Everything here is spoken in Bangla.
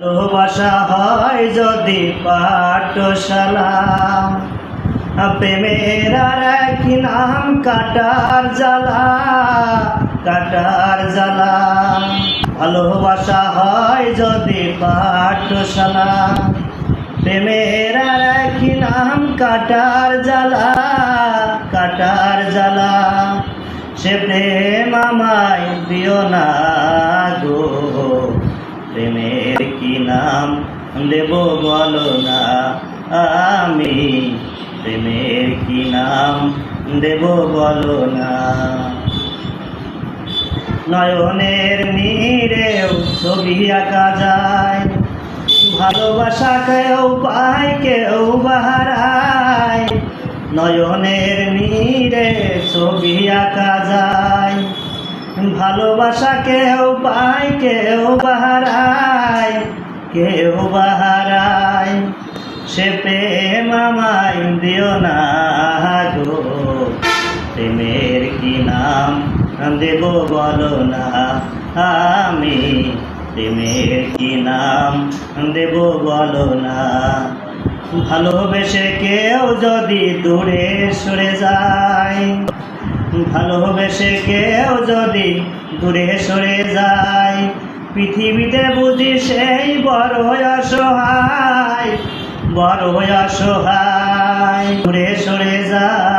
ভালোবাসা হয় যদি পাঠশালা প্রেমের আর এক নাম কাটার জ্বালা কাটার জ্বালা। ভালোবাসা হয় যদি পাঠশালা প্রেমের আর এক নাম কাটার জ্বালা কাটার জ্বালা। সে প্রেম আমায় দিও না। প্রেমের কি নাম দেব বলো না? আমি প্রেমের কি নাম দেব বলো না? নয়নের নীরেও ছবি আঁকা যায়, ভালোবাসা কেউ পায়, কেউ বাহারায়। নয়নের নীরে ছবি আঁকা যায়। ভালোবাসা কেউ পায়, কেউ বাহারায় কেউ বাহারায়। সে প্রেম আমায় দিও না গো, প্রেমের কি নাম দেব বলো না আমি। প্রেমের কি নাম দেব বলো না। ভালোবেসে কেউ যদি দূরে সরে যায়, ভালোবেসে কেউ যদি দূরে সরে যায় পৃথিবীতে বুঝি সেই বড় অসহায় বড় অসহায়। দূরে সরে যায়